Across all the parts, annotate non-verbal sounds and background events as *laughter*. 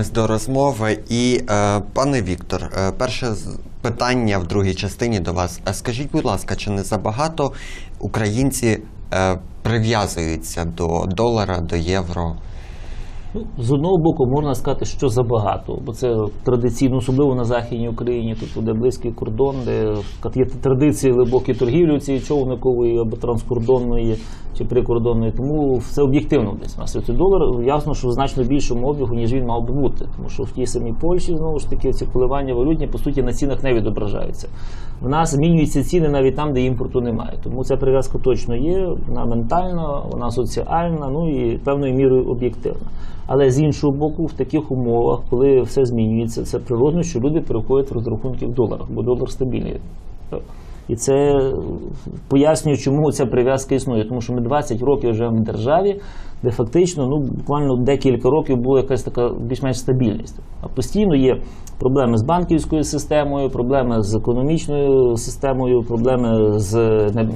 Повертаємось до розмови. І, е, пане Віктор, е, перше питання в другій частині до вас. А скажіть, будь ласка, чи не забагато українці е, прив'язуються до долара, до євро? Ну, з одного боку, можна сказати, що забагато, бо це традиційно, особливо на Західній Україні, тобто де близький кордон, де є традиції глибокі торгівлі цієї човникової або транскордонної чи прикордонної. Тому це об'єктивно десь. У нас цей долар ясно, що в значно більшому обігу, ніж він мав би бути. Тому що в тій самій Польщі знову ж таки ці коливання валютні по суті на цінах не відображаються. В нас змінюються ціни навіть там, де імпорту немає. Тому ця прив'язка точно є, вона ментальна, вона соціальна, ну і певною мірою об'єктивна. Але з іншого боку, в таких умовах, коли все змінюється, це природно, що люди переходять в розрахунки в доларах, бо долар стабільний. І це пояснює, чому ця прив'язка існує. Тому що ми 20 років живемо в державі, де фактично ну, буквально декілька років була якась така більш-менш стабільність. А постійно є проблеми з банківською системою, проблеми з економічною системою, проблеми з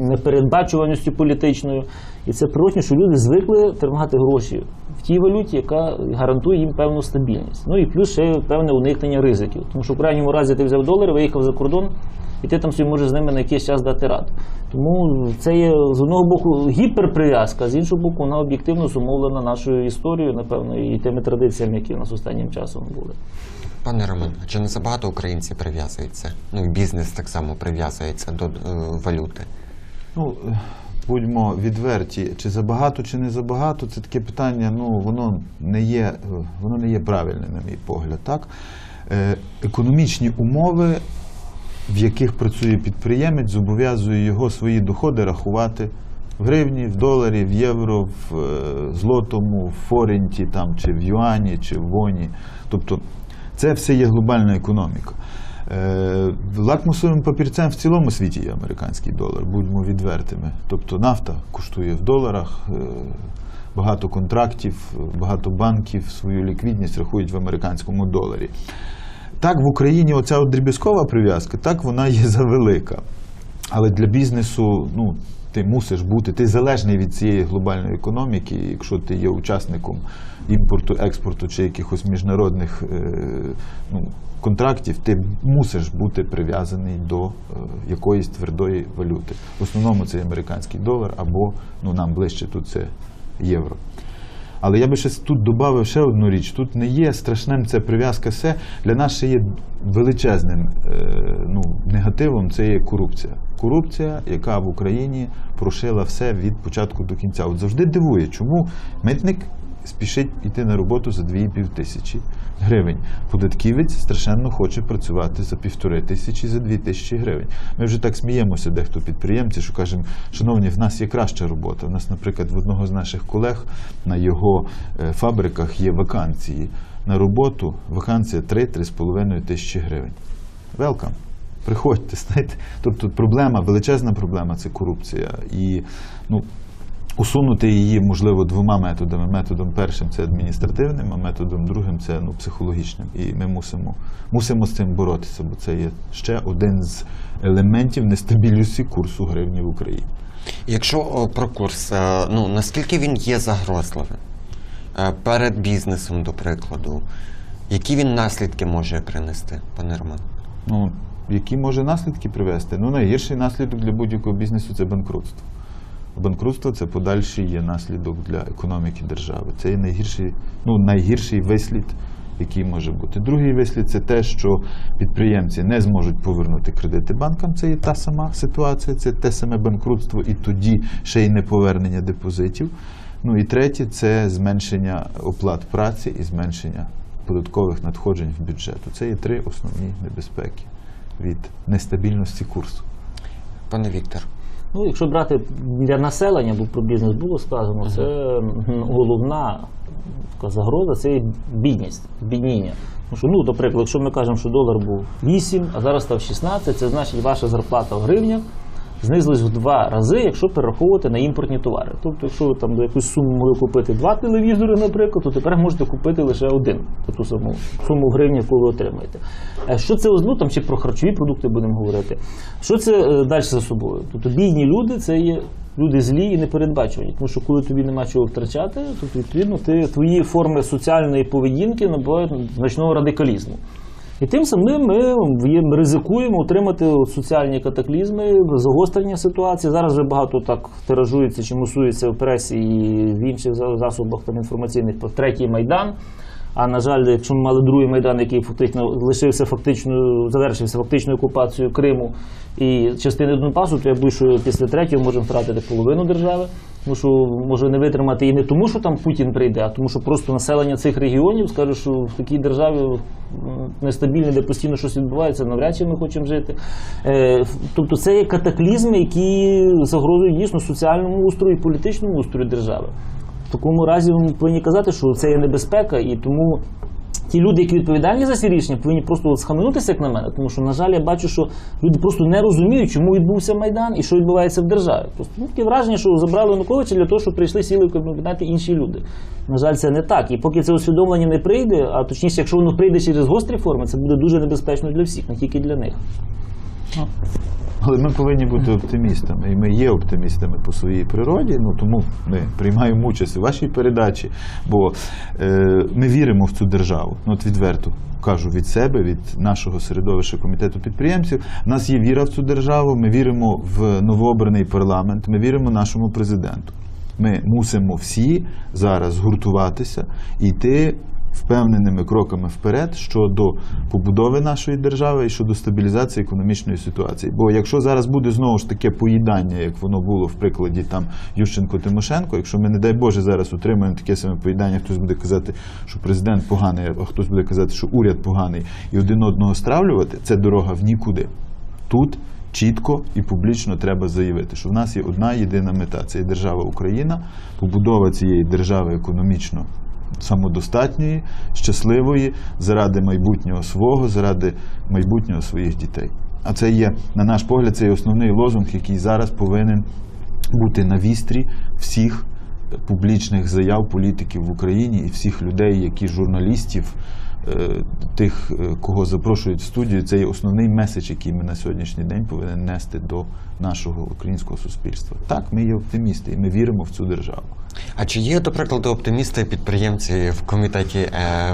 непередбачуваністю політичною. І це природно, що люди звикли тримати гроші тій валюті, яка гарантує їм певну стабільність. Ну і плюс ще певне уникнення ризиків. Тому що в крайньому разі ти взяв долари, виїхав за кордон, і ти там собі можеш з ними на якийсь час дати раду. Тому це є з одного боку гіперприв'язка, з іншого боку, вона об'єктивно зумовлена нашою історією, напевно, і тими традиціями, які в нас останнім часом були. Пане Роман, а чи не забагато українців прив'язуються? Ну, і бізнес так само прив'язується до е, валюти. Ну, будьмо відверті, чи забагато, чи не забагато, це таке питання, ну, воно не є, воно не є правильне, на мій погляд. Так? Е, економічні умови, в яких працює підприємець, зобов'язує його свої доходи рахувати в гривні, в доларі, в євро, в е, злотому, в форенті, там, чи в юані, чи в воні. Тобто це все є глобальна економіка. Е, Лакмусовим папірцем в цілому світі є американський долар, будьмо відвертими. Тобто нафта коштує в доларах, е, багато контрактів, багато банків свою ліквідність рахують в американському доларі. Так, в Україні оця дріб'язкова прив'язка, так вона є *laughs* завелика. Але для бізнесу, ну, ти мусиш бути, ти залежний від цієї глобальної економіки, якщо ти є учасником імпорту, експорту чи якихось міжнародних е, ну, контрактів, ти мусиш бути прив'язаний до е, якоїсь твердої валюти. В основному це американський долар або ну, нам ближче тут це євро. Але я би ще тут додав ще одну річ. Тут не є страшним це прив'язка все. Для нас ще є величезним е, ну, негативом це є корупція. Корупція, яка в Україні прошила все від початку до кінця. От завжди дивує, чому митник спішить йти на роботу за 2,5 тисячі гривень. Податківець страшенно хоче працювати за півтори тисячі, за дві тисячі гривень. Ми вже так сміємося, дехто підприємці, що кажемо, шановні, в нас є краща робота. У нас, наприклад, в одного з наших колег на його е, фабриках є вакансії. На роботу вакансія 3-3,5 тисячі гривень. Welcome. Приходьте, знаєте. Тобто проблема, величезна проблема це корупція. І ну, усунути її можливо двома методами. Методом першим це адміністративним, а методом другим це ну, психологічним. І ми мусимо, мусимо з цим боротися, бо це є ще один з елементів нестабільності курсу гривні в Україні. Якщо о, про курс, е, ну наскільки він є загрозливим Е, перед бізнесом, до прикладу, які він наслідки може принести, пане Роман? Ну, які може наслідки привести? Ну, найгірший наслідок для будь-якого бізнесу це банкрутство. Банкрутство це подальший є наслідок для економіки держави. Це є найгірший, ну, найгірший вислід, який може бути. Другий вислід це те, що підприємці не зможуть повернути кредити банкам. Це є та сама ситуація, це те саме банкрутство, і тоді ще й неповернення депозитів. Ну і третє це зменшення оплат праці і зменшення податкових надходжень в бюджет. Це є три основні небезпеки від нестабільності курсу. Пане Віктор, Ну, якщо брати для населення, бо про бізнес було сказано, це головна така загроза це бідність, бідніння. Тому що, ну, до прикладу, якщо ми кажемо, що долар був 8, а зараз став 16, це значить ваша зарплата в гривнях знизились в два рази, якщо перераховувати на імпортні товари. Тобто, якщо ви там за якусь суму могли купити два телевізори, наприклад, то тепер можете купити лише один ту саму суму гривень, яку ви отримаєте. Е, Що це ну, там чи про харчові продукти будемо говорити? Що це е, далі за собою? Тобто бідні люди це є люди злі і непередбачувані. Тому що коли тобі нема чого втрачати, то відповідно ти твої форми соціальної поведінки набувають значного радикалізму. І тим самим ми ризикуємо отримати соціальні катаклізми, загострення ситуації. Зараз вже багато так тиражується чи мусується в пресі і в інших за- засобах інформаційних про третій майдан. А на жаль, якщо ми мали другий майдан, який фактично лишився фактично, завершився фактичною окупацією Криму і частини Донбасу, то я боюсь, що після третього можемо втратити половину держави. Тому що може не витримати і не тому, що там Путін прийде, а тому, що просто населення цих регіонів скаже, що в такій державі м, де постійно щось відбувається, навряд чи ми хочемо жити. Е, тобто це є катаклізми, які загрожують дійсно соціальному устрою і політичному устрою держави. В такому разі ми повинні казати, що це є небезпека, і тому ті люди, які відповідальні за ці рішення, повинні просто схаменутися, як на мене. Тому що, на жаль, я бачу, що люди просто не розуміють, чому відбувся Майдан і що відбувається в державі. Просто ну, таке враження, що забрали Януковича для того, щоб прийшли сіли в кабінети інші люди. На жаль, це не так. І поки це усвідомлення не прийде, а точніше, якщо воно прийде через гострі форми, це буде дуже небезпечно для всіх, не тільки для них. Але ми повинні бути оптимістами, і ми є оптимістами по своїй природі. Ну тому ми приймаємо участь у вашій передачі, бо е, ми віримо в цю державу. Ну, от відверто кажу від себе, від нашого середовища комітету підприємців. У нас є віра в цю державу. Ми віримо в новообраний парламент. Ми віримо нашому президенту. Ми мусимо всі зараз згуртуватися і йти впевненими кроками вперед щодо побудови нашої держави і щодо стабілізації економічної ситуації. Бо якщо зараз буде знову ж таке поїдання, як воно було в прикладі там Ющенко-Тимошенко, якщо ми, не дай Боже, зараз отримаємо таке саме поїдання, хтось буде казати, що президент поганий, а хтось буде казати, що уряд поганий, і один одного стравлювати, це дорога в нікуди. Тут чітко і публічно треба заявити, що в нас є одна єдина мета це є держава Україна, побудова цієї держави економічно самодостатньої, щасливої, заради майбутнього свого, заради майбутнього своїх дітей. А це є, на наш погляд, це є основний лозунг, який зараз повинен бути на вістрі всіх публічних заяв політиків в Україні і всіх людей, які журналістів, тих, е, кого запрошують в студію, це є основний меседж, який ми на сьогоднішній день повинен нести до нашого українського суспільства. Так, ми є оптимісти, і ми віримо в цю державу. А чи є, до прикладу, оптимісти і підприємці в комітеті е,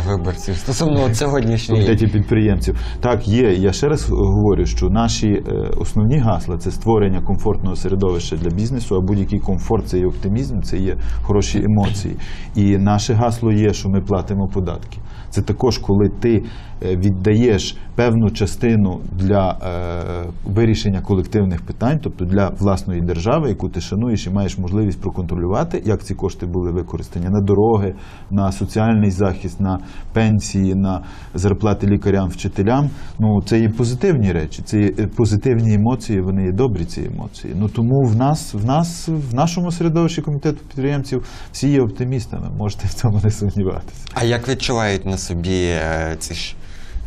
виборців стосовно сьогоднішньої комітеті підприємців. Так, є. Я ще раз говорю, що наші е, основні гасла це створення комфортного середовища для бізнесу, а будь-який комфорт це є оптимізм, це є хороші емоції. І наше гасло є, що ми платимо податки. Це також, коли ти е, віддаєш певну частину для е, вирішення колективних питань, тобто для власної держави, яку ти шануєш і маєш можливість проконтролювати, як ці кошти були використані на дороги, на соціальний захист, на пенсії, на зарплати лікарям, вчителям. Ну це є позитивні речі, є е, позитивні емоції, вони є добрі ці емоції. Ну тому в нас, в нас, в нашому середовищі комітету підприємців всі є оптимістами. Можете в цьому не сумніватися. А як відчувають на собі е, ці ж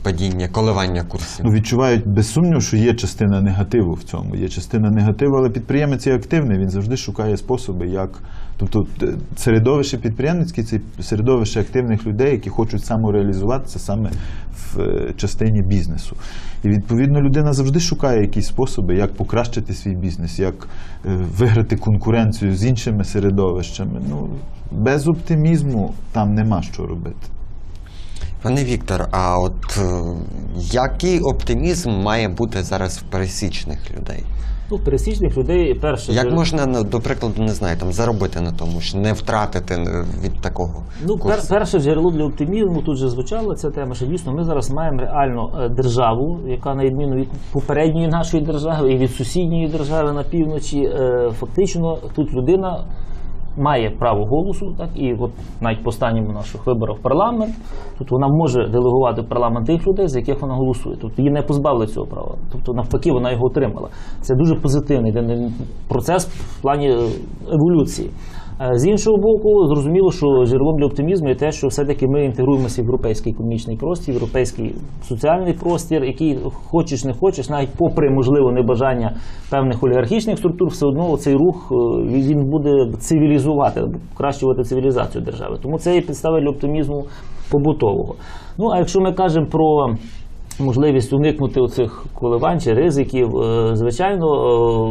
падіння, коливання курсів? Ну, відчувають без сумніву, що є частина негативу в цьому. Є частина негативу, але підприємець є активний, він завжди шукає способи, як. Тобто середовище підприємницьке це середовище активних людей, які хочуть самореалізуватися саме в е, частині бізнесу. І відповідно людина завжди шукає якісь способи, як покращити свій бізнес, як е, виграти конкуренцію з іншими середовищами. Ну, без оптимізму там нема що робити. Пане Віктор, а от е, який оптимізм має бути зараз в пересічних людей? Ну, пересічних людей перше. Як можна, ну, до прикладу, не знаю, там заробити на тому, що не втратити е, від такого? Ну, пер, перше джерело для оптимізму тут же звучала ця тема, що дійсно ми зараз маємо реально е, державу, яка на відміну від попередньої нашої держави і від сусідньої держави на півночі, фактично тут людина має право голосу, так і от навіть по останньому наших виборах парламент, тут вона може делегувати в парламент тих людей, за яких вона голосує. Тобто її не позбавили цього права. Тобто навпаки, вона його отримала. Це дуже позитивний процес в плані е, еволюції. Е, З іншого боку, зрозуміло, що джерелом для оптимізму є те, що все-таки ми інтегруємося в європейський економічний простір, європейський соціальний простір, який хочеш не хочеш, навіть попри можливо небажання певних олігархічних структур, все одно цей рух е, він буде цивілізувати, покращувати цивілізацію держави. Тому це є підстава для оптимізму побутового. Ну а якщо ми кажемо про можливість уникнути оцих коливань чи ризиків. Е, Звичайно,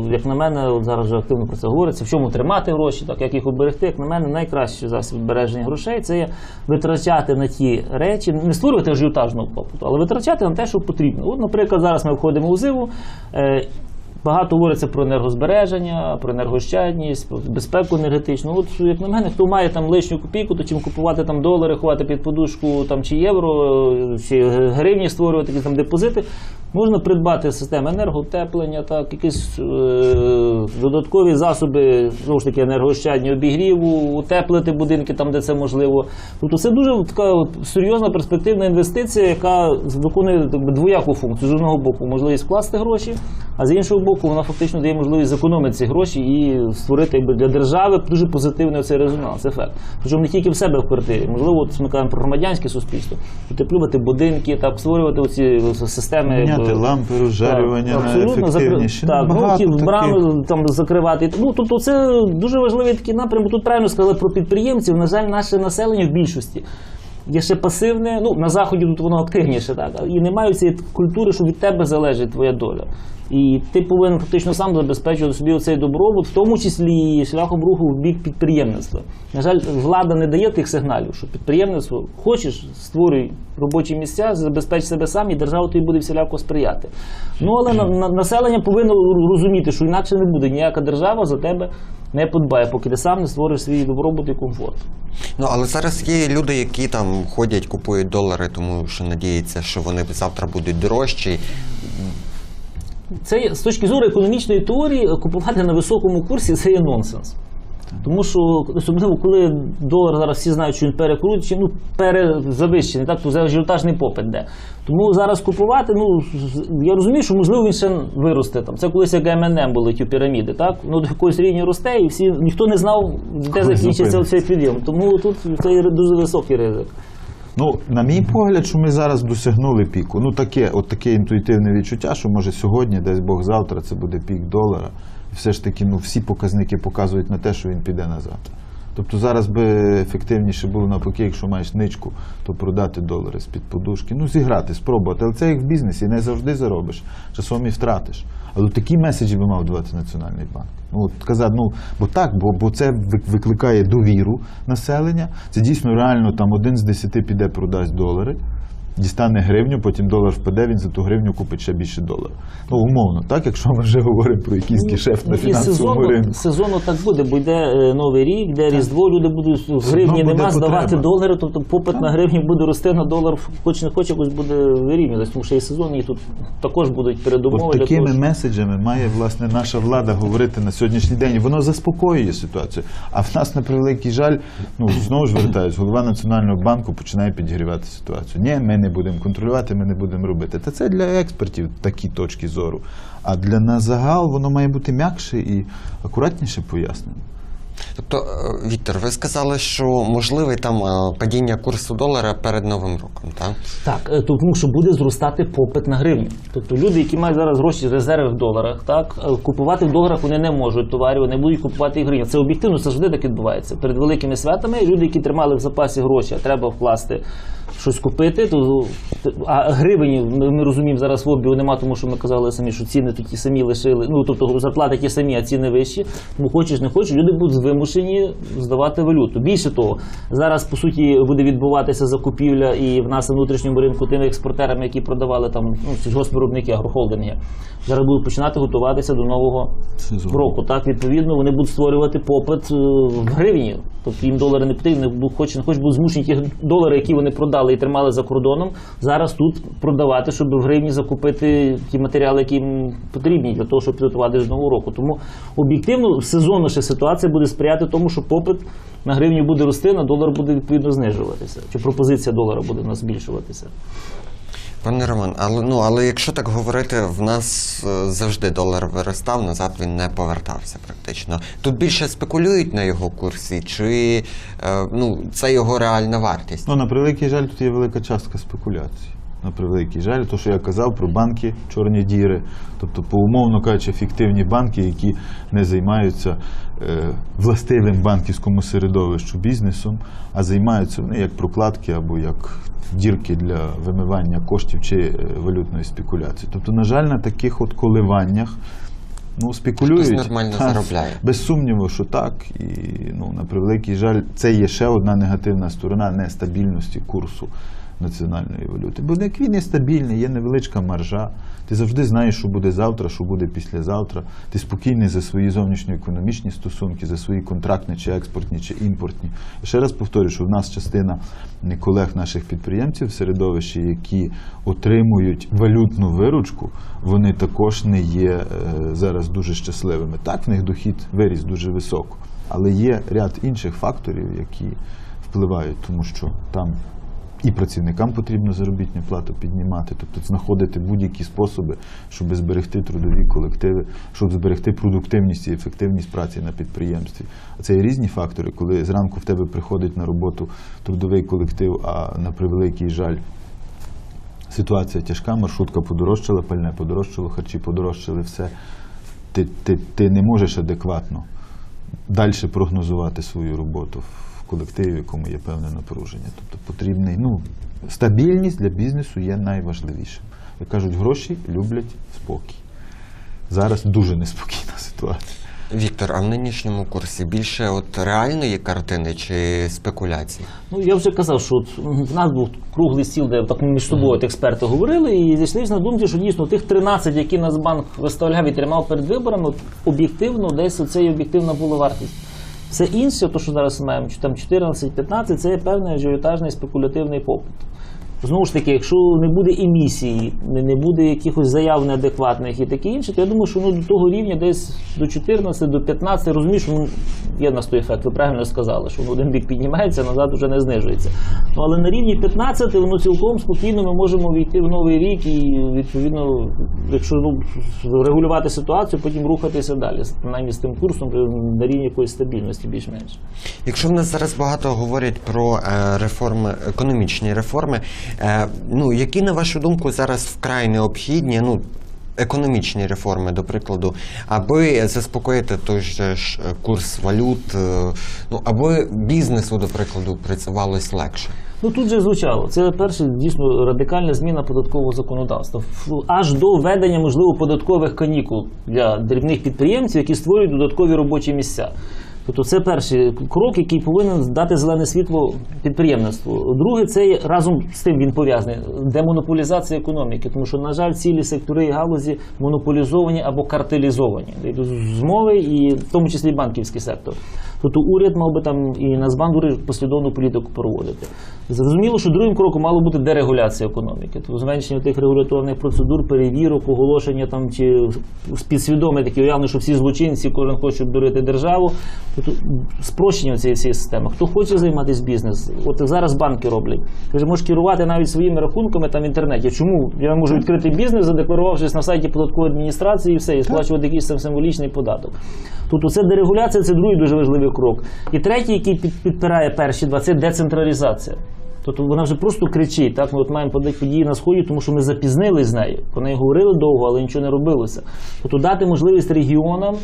е, як на мене, от зараз вже активно про це говориться, в чому тримати гроші, так як їх оберегти, як на мене, найкращий засіб збереження грошей це є витрачати на ті речі, не створювати ажіотажного попиту, але витрачати на те, що потрібно. От, наприклад, зараз ми входимо у зиву. Багато говориться про енергозбереження, про енергощадність, про безпеку енергетичну. От як на мене, хто має там лишню копійку, то чим купувати там долари, ховати під подушку там чи євро, чи гривні створювати якісь там депозити, можна придбати систему енерготеплення, так якісь е, додаткові засоби, знову ж таки, енергоощадні обігріву, утеплити будинки там, де це можливо. Тобто це дуже така от серйозна перспективна інвестиція, яка виконує так двояку функцію. З одного боку, можливість вкласти гроші, а з іншого боку, вона фактично дає можливість зекономити ці гроші і створити якби, для держави дуже позитивний цей резонанс, ефект. Причому не тільки в себе в квартирі, можливо, от ми кажемо про громадянське суспільство, утеплювати будинки, так, створювати оці системи. Міняти лампи, розжарювання так, на ефективніші. Так, ну, багато брами там закривати. Ну, тобто це дуже важливий такий напрям. Тут правильно сказали про підприємців. На жаль, наше населення в більшості. Є ще пасивне, ну на заході тут воно активніше, так і немає цієї культури, що від тебе залежить твоя доля. І ти повинен фактично сам забезпечувати собі оцей добробут, в тому числі і шляхом руху в бік підприємництва. На жаль, влада не дає тих сигналів, що підприємництво хочеш, створюй робочі місця, забезпеч себе сам, і держава тобі буде всіляко сприяти. Ну але на, на- населення повинно розуміти, що інакше не буде ніяка держава за тебе не подбає, поки ти сам не створиш свій добробут і комфорт. Ну але зараз є люди, які там ходять, купують долари, тому що надіються, що вони завтра будуть дорожчі. Це з точки зору економічної теорії купувати на високому курсі це є нонсенс. Тому що особливо коли долар зараз всі знають, що він перекручений, ну перезавищений, так то ажіотажний попит де. Тому зараз купувати, ну я розумію, що можливо він ще виросте там. Це колись як МНМ були ті піраміди, так ну до якоїсь рівня росте, і всі ніхто не знав, де закінчиться цей підйом. Тому тут це дуже високий ризик. Ну, на мій погляд, що ми зараз досягнули піку. Ну, таке, от таке інтуїтивне відчуття, що може сьогодні, десь Бог завтра, це буде пік долара. Все ж таки, ну, всі показники показують на те, що він піде назад. Тобто зараз би ефективніше було навпаки, якщо маєш ничку, то продати долари з-під подушки. Ну, зіграти, спробувати. Але це як в бізнесі, не завжди заробиш, часом і втратиш. Але такі меседжі би мав давати Національний банк. Ну, от казати, ну, бо так, бо, бо це викликає довіру населення. Це дійсно реально там один з десяти піде продасть долари, дістане гривню, потім долар впаде, він за ту гривню купить ще більше доларів. Ну, умовно, так, якщо ми вже говоримо про якийсь на Ну, і фінансовому ринку. сезонно так буде, бо йде е, новий рік, йде Різдво, люди будуть в гривні нема здавати долари, тобто попит на гривні буде рости на долар, хоч не хоч якось буде вирівнюватися, тому що і сезон, і тут також будуть передумови. От такими того, меседжами має власне наша влада говорити на сьогоднішній день. Воно заспокоює ситуацію. А в нас, на превеликий жаль, ну знову ж вертаюсь, голова національного банку починає підігрівати ситуацію. Ні, ми не будемо контролювати, ми не будемо робити. Та це для експертів такі точки зору. А для нас загал воно має бути м'якше і акуратніше пояснено. Тобто, е, Віктор, ви сказали, що можливий там е, падіння курсу долара перед Новим роком, так? Так, е, тому що буде зростати попит на гривню. Тобто люди, які мають зараз гроші резерви в доларах, так купувати в доларах вони не можуть товарів, вони будуть купувати і гривні. Це об'єктивно це завжди так відбувається. Перед великими святами люди, які тримали в запасі гроші, а треба вкласти щось купити, то а гривень ми, ми розуміємо зараз в обігу нема, тому що ми казали самі, що ціни ті самі лишили. Ну тобто зарплати ті самі, а ціни вищі. Тому хочеш не хочеш, люди будуть вимушені здавати валюту. Більше того, зараз по суті буде відбуватися закупівля і в нас на внутрішньому ринку тими експортерами, які продавали там ну, сільгоспвиробники, агрохолдинги. Зараз будуть починати готуватися до нового Сезону. року. Так, відповідно, вони будуть створювати попит е, в гривні. Тобто їм долари не потрібні, хоч хоч будуть змушені ті долари, які вони продали і тримали за кордоном, зараз тут продавати, щоб в гривні закупити ті матеріали, які їм потрібні для того, щоб підготувати до нового року. Тому об'єктивно сезонно ще ситуація буде сприяти тому, що попит на гривню буде рости, на долар буде відповідно знижуватися. Чи пропозиція долара буде у нас збільшуватися? Пане Роман, але ну але якщо так говорити, в нас е, завжди долар виростав, назад він не повертався практично. Тут більше спекулюють на його курсі, чи е, ну це його реальна вартість? Ну, на превеликий жаль, тут є велика частка спекуляцій. На превеликий жаль, то, що я казав про банки, чорні діри, тобто, по умовно кажучи, фіктивні банки, які не займаються е, властивим банківському середовищу бізнесом, а займаються вони як прокладки або як дірки для вимивання коштів чи е, валютної спекуляції. Тобто, на жаль, на таких от коливаннях ну, спекулюють. Хтось нормально Та, заробляє. без сумніву, що так. І ну, на превеликий жаль, це є ще одна негативна сторона нестабільності курсу національної валюти. Бо як він є стабільний, є невеличка маржа. Ти завжди знаєш, що буде завтра, що буде післязавтра. Ти спокійний за свої зовнішньоекономічні стосунки, за свої контрактні, чи експортні, чи імпортні. І ще раз повторюю, що в нас частина колег наших підприємців в середовищі, які отримують валютну виручку, вони також не є е, зараз дуже щасливими. Так, в них дохід виріс дуже високо, але є ряд інших факторів, які впливають, тому що там і працівникам потрібно заробітну плату піднімати, тобто знаходити будь-які способи, щоб зберегти трудові колективи, щоб зберегти продуктивність і ефективність праці на підприємстві. А це є різні фактори, коли зранку в тебе приходить на роботу трудовий колектив, а на превеликий жаль. Ситуація тяжка, маршрутка подорожчала, пальне подорожчало, харчі подорожчали, все. Ти, ти, ти не можеш адекватно далі прогнозувати свою роботу колективі, в якому є певне напруження. Тобто потрібний, ну, стабільність для бізнесу є найважливішим. Як кажуть, гроші люблять спокій. Зараз дуже неспокійна ситуація. Віктор, а в нинішньому курсі більше от реальної картини чи спекуляцій? Ну я вже казав, що от в нас був круглий стіл, де так між собою от експерти говорили, і зійшлися на думці, що дійсно тих 13, які Нацбанк виставляв і тримав перед виборами, от об'єктивно, десь оце і об'єктивна була вартість. Все інше, то що зараз маємо, чи там 14-15, це є певний ажіотажний спекулятивний попит. Знову ж таки, якщо не буде емісії, не, буде якихось заяв неадекватних і таке інше, то я думаю, що ну, до того рівня десь до 14, до 15, розумієш, ну, є в нас той ефект, ви правильно сказали, що воно один бік піднімається, назад вже не знижується. Ну, але на рівні 15 воно цілком спокійно ми можемо війти в новий рік і відповідно, якщо ну, регулювати ситуацію, потім рухатися далі, принаймні з тим курсом на рівні якоїсь стабільності більш-менш. Якщо в нас зараз багато говорять про е, реформи, економічні реформи, ну які на вашу думку зараз вкрай необхідні? Ну економічні реформи, до прикладу, аби заспокоїти той же ж е, курс валют, е, ну аби бізнесу, до прикладу, працювалось легше. Ну тут же звучало. Це перше дійсно радикальна зміна податкового законодавства. Аж до введення, можливо, податкових канікул для дрібних підприємців, які створюють додаткові робочі місця. Тобто це перший крок, який повинен дати зелене світло підприємництву. Друге, це разом з тим він пов'язаний демонополізація економіки, тому що, на жаль, цілі сектори і галузі монополізовані або картелізовані. Змови і в тому числі банківський сектор. Тобто уряд мав би там і Нацбанк буде послідовну політику проводити. Зрозуміло, що другим кроком мало бути дерегуляція економіки, тобто зменшення тих регуляторних процедур, перевірок, оголошення там чи підсвідоме таке уявлення, що всі злочинці, кожен хоче обдурити державу. Тобто спрощення цієї всієї системи. Хто хоче займатися бізнесом, от зараз банки роблять. Ти ж можеш керувати навіть своїми рахунками там в інтернеті. Чому я можу відкрити бізнес, задекларувавшись на сайті податкової адміністрації, і все, і сплачувати якийсь там символічний податок. Тобто це дерегуляція, це другий дуже важливий крок. І третій, який підпирає перші два, це децентралізація. Тобто вона вже просто кричить. Так, ми от маємо подати події на сході, тому що ми запізнились з нею. Про неї говорили довго, але нічого не робилося. Тобто дати можливість регіонам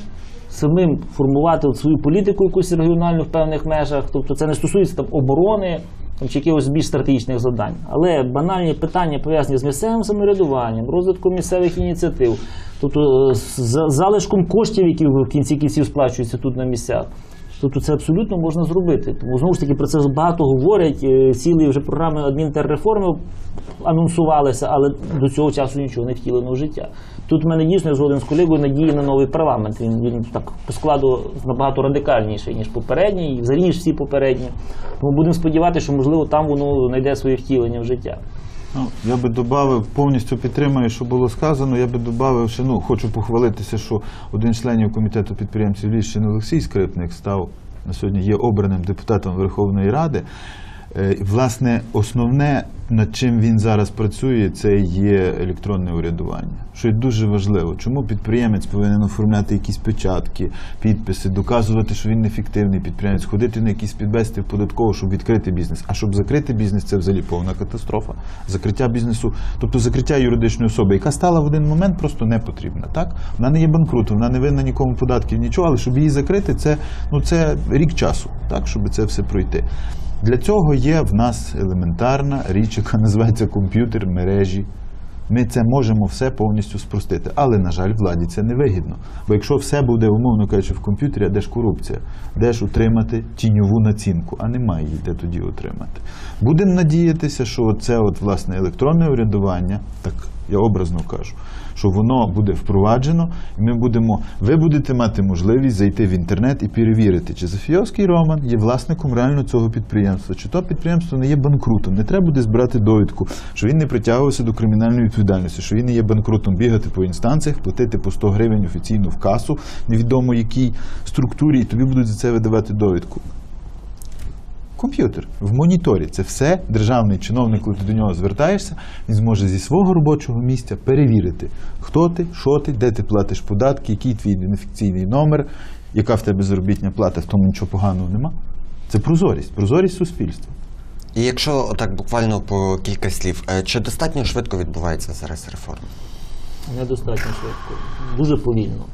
самим формувати свою політику якусь регіональну в певних межах. Тобто це не стосується там оборони там, чи якихось більш стратегічних завдань. Але банальні питання пов'язані з місцевим самоврядуванням, розвитком місцевих ініціатив, тобто е, з залишком коштів, які в кінці кінців сплачуються тут на місцях. Тобто це абсолютно можна зробити. Тому знову ж таки про це багато говорять. е, Цілі вже програми адмінтерреформи анонсувалися, але до цього часу нічого не втілено в життя. Тут в мене дійсно згоден з колегою надії на новий парламент. Він, він так по складу набагато радикальніший, ніж попередній, і взагалі ніж всі попередні. Тому будемо сподіватися, що можливо там воно знайде своє втілення в життя. Ну, я би додав, повністю підтримую, що було сказано. Я би додав, ще ну хочу похвалитися, що один з членів комітету підприємців Львівщини Олексій Скрипник став на сьогодні є обраним депутатом Верховної Ради. Е, Власне, основне, над чим він зараз працює, це є електронне урядування, що дуже важливо. Чому підприємець повинен оформляти якісь печатки, підписи, доказувати, що він ефективний підприємець, ходити на якісь підвести в податкову, щоб відкрити бізнес. А щоб закрити бізнес, це взагалі повна катастрофа. Закриття бізнесу, тобто закриття юридичної особи, яка стала в один момент просто не потрібна. Так? Вона не є банкрутом, вона не винна нікому податків, нічого, але щоб її закрити, це, ну, це рік часу, так, щоб це все пройти. Для цього є в нас елементарна річ, яка називається комп'ютер, мережі. Ми це можемо все повністю спростити. Але, на жаль, владі це не вигідно. Бо якщо все буде, умовно кажучи, в комп'ютері, а де ж корупція? Де ж утримати тіньову націнку? А немає її де тоді отримати. Будемо надіятися, що це от, власне, електронне урядування, так я образно кажу, що воно буде впроваджено, і ми будемо, ви будете мати можливість зайти в інтернет і перевірити, чи Зафійовський Роман є власником реально цього підприємства, чи то підприємство не є банкрутом. Не треба буде збирати довідку, що він не притягувався до кримінальної відповідальності, що він не є банкрутом, бігати по інстанціях, платити по 100 гривень офіційно в касу, невідомо якій структурі, і тобі будуть за це видавати довідку. Комп'ютер в моніторі це все. Державний чиновник, коли ти до нього звертаєшся, він зможе зі свого робочого місця перевірити, хто ти, що ти, де ти платиш податки, який твій ідентифікаційний номер, яка в тебе заробітня плата, в тому нічого поганого нема. Це прозорість, прозорість суспільства. І якщо так буквально по кілька слів, е, чи достатньо швидко відбувається зараз реформа? Недостатньо швидко. Дуже повільно.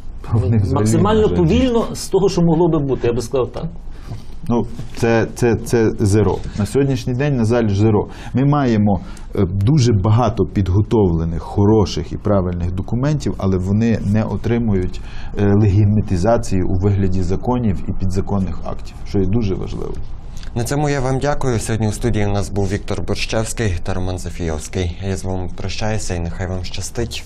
Максимально повільно з того, що могло би бути, я би сказав так. Ну, це, це, це зеро. На сьогоднішній день, на жаль, зеро. Ми маємо е, дуже багато підготовлених, хороших і правильних документів, але вони не отримують е, легімітизації у вигляді законів і підзаконних актів, що є дуже важливо. На цьому я вам дякую. Сьогодні у студії у нас був Віктор Борщевський та Роман Зафійовський. Я з вами прощаюся і нехай вам щастить.